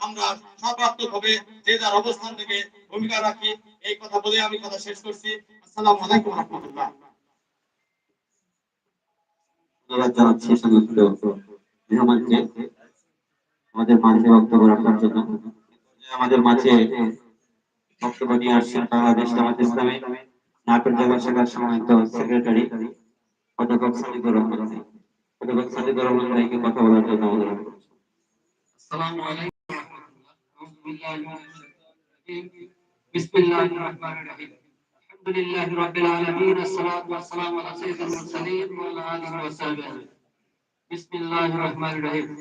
আমরা সর্বাত্মক হবে যে যার অবস্থান থেকে ভূমিকা রাখি এই কথা বলে আমি কথা শেষ করছি। আসসালামু আলাইকুম রহমতুল্লাহ। আমাদের সেক্রেটারি কথা বলার জন্য بسم الله الرحمن الرحيم الحمد لله رب العالمين الصلاة والسلام على سيد المرسلين وعلى آله وصحبه بسم الله الرحمن الرحيم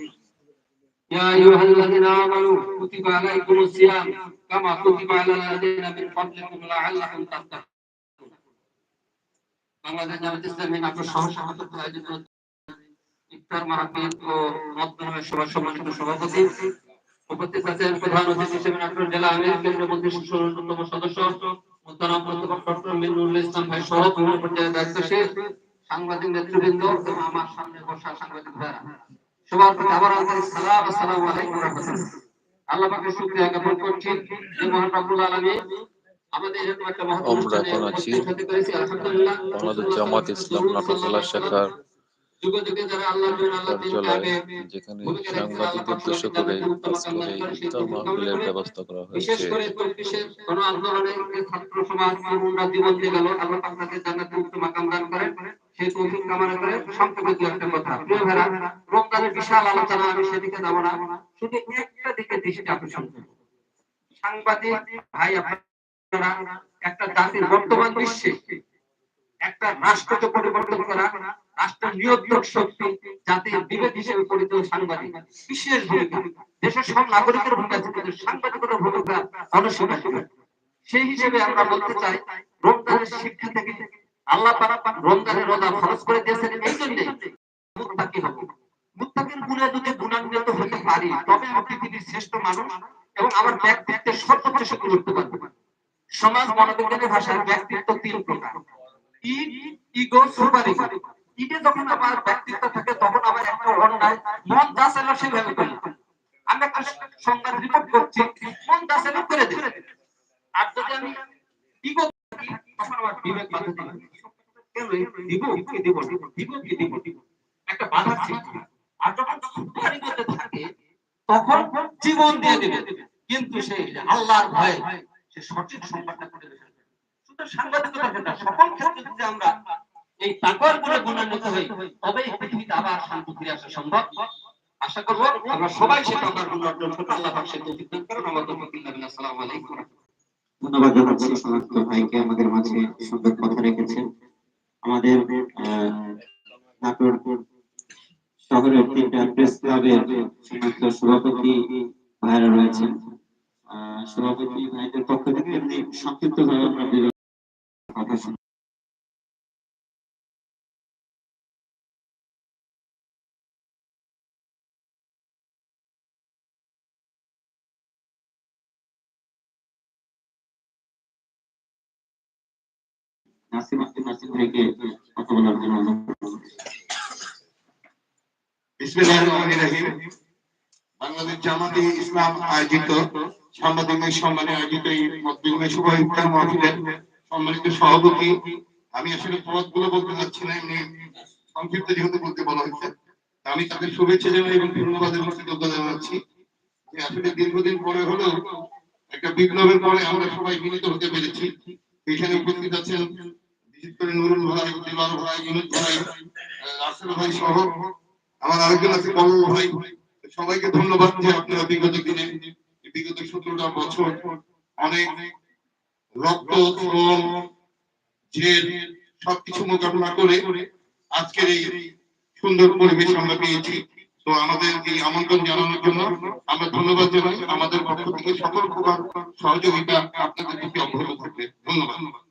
يا أيها الذين آمنوا كتب عليكم الصيام كما كتب على الذين من قبلكم لعلكم تتقون বাংলাদেশ জামাত ইসলামী নাটোর সহ সভাপতি আয়োজিত ইফতার মাহফিল ও মতবিনিময় সভার সম্মানিত সভাপতি উপস্থিত আছেন প্রধান অতিথি হিসেবে নাটোর জেলা আমির কেন্দ্রীয় মন্ত্রী অন্যতম সদস্য মোহতারাম অধ্যাপক ডক্টর মিনুল ইসলাম ভাই সহ পূর্ণ পর্যায়ে দায়িত্বশীল সাংবাদিক নেতৃবৃন্দ এবং আমার সামনে বসা সাংবাদিক ভাইরা সবার প্রতি আবার সালাম আসসালামু আলাইকুম রাহমাতুল্লাহ। আল্লাহ পাকের শুকরিয়া জ্ঞাপন করছি যে মহান রব্বুল আলামিন আমাদের এরকম একটা মহৎ আমরা অনুষ্ঠানে এখন আছি বাংলাদেশ জামাত ইসলাম নাটোর জেলা শাখার যুগে যুগে যারা আল্লাহর জন্য আল্লাহর দিন কায়েমে যেখানে সাংবাদিকদের উদ্দেশ্য করে তাদের উত্তম আজকের এই কামনা করে, ইফতার মাহফিলের ব্যবস্থা করা বিশেষ করে চব্বিশের গণ আন্দোলনের যে ছাত্র সমাজ তরুণরা জীবন দিয়ে গেল আল্লাহ পাক তাদের জান্নাতে উত্তম মাকাম দান করেন। সেই তৌফিক কামনা করে সংক্ষেপে দু একটা কথা। প্রিয় ভাইরা রমজানের বিশাল আলোচনা আমি সেদিকে যাব না। শুধু একটা দিকে দৃষ্টি আকর্ষণ করব। সাংবাদিক ভাই আপনারা একটা জাতির বর্তমান বিশ্বে একটা রাষ্ট্রকে পরিবর্তন করা রাষ্ট্র নিয়ন্ত্রক শক্তি জাতির বিবেক হিসেবে পরিচিত সাংবাদিক। বিশেষ ভূমিকা, দেশের সব নাগরিকের ভূমিকা আছে কিন্তু সাংবাদিকতার ভূমিকা অনস্বীকার্য। সেই হিসেবে আমরা বলতে চাই, রমজানের শিক্ষা থেকে আল্লাহ পাক রমজানের রোজা খরচ করে দিয়েছেন এই জন্য। মুত্তাকি হব। মুত্তাকির গুণে যদি গুণান্বিত হতে পারি, তবে আমি পৃথিবীর শ্রেষ্ঠ মানুষ এবং আমার ব্যক্তিত্বের সর্বোচ্চ শক্তি করতে পারব। সমাজ মনোবিজ্ঞানের ভাষায় ব্যক্তিত্ব তিন প্রকার। ইগো সুপার ইগো যখন আমার ব্যক্তিত্ব থাকে, তখন আমার একটা অন্যায় মন যা চাইলো সেভাবে করি আমি সংবাদ রিপোর্ট করছি, মন যা চাইলো করে দিই আর যদি আমি কি যখন থাকে, তখন জীবন দিয়ে কিন্তু সে সে সঠিক সংবাদটা করে শুধু সাংবাদিকতার ক্ষেত্রে সকল ক্ষেত্রে যদি আমরা এই তাকওয়ার গুণে গুণান্বিত হই তবে এই পৃথিবীতে আবার শান্তি ফিরে আসা সম্ভব। আশা করব আমরা সবাই সে তাকওয়ার গুণ অর্জন করতে আল্লাহ পাক সে তৌফিক দান করুন। আমার তৌফিক দান আসসালামু আলাইকুম ধন্যবাদ জানাচ্ছি ভাইকে আমাদের মাঝে সুন্দর কথা রেখেছেন। আমাদের শহরের তিনটা প্রেস ক্লাবের সমস্ত সভাপতি ভাইরা রয়েছেন। সভাপতি ভাইদের পক্ষ থেকে সংক্ষিপ্ত ভাবে আমরা কথা নাসিম আব্দুল নাসিম ভাইকে কথা বলার জন্য বাংলাদেশ জামাতে ইসলাম আয়োজিত সাংবাদিক সম্মানে আয়োজিত এই সভা ইফতার মাহফিলের সম্মানিত সভাপতি। আমি আসলে পদগুলো বলতে যাচ্ছি না, এমনি সংক্ষিপ্ত যেহেতু বলতে বলা হয়েছে। আমি তাদের শুভেচ্ছা জানাই এবং ধন্যবাদ এবং কৃতজ্ঞতা জানাচ্ছি। যে আসলে দীর্ঘদিন পরে হলেও একটা বিপ্লবের পরে আমরা সবাই মিলিত হতে পেরেছি। এখানে উপস্থিত আছেন সবাইকে ধন্যবাদ দিনে বিগত সতেরোটা বছর অনেক রক্ত সবকিছু মোকাবিলা করে আজকের এই সুন্দর পরিবেশ আমরা পেয়েছি। তো আমাদের এই আমন্ত্রণ জানানোর জন্য আমরা ধন্যবাদ জানাই। আমাদের পক্ষ থেকে সকল প্রকার সহযোগিতা আপনাদের প্রতি অব্যাহত থাকবে। ধন্যবাদ।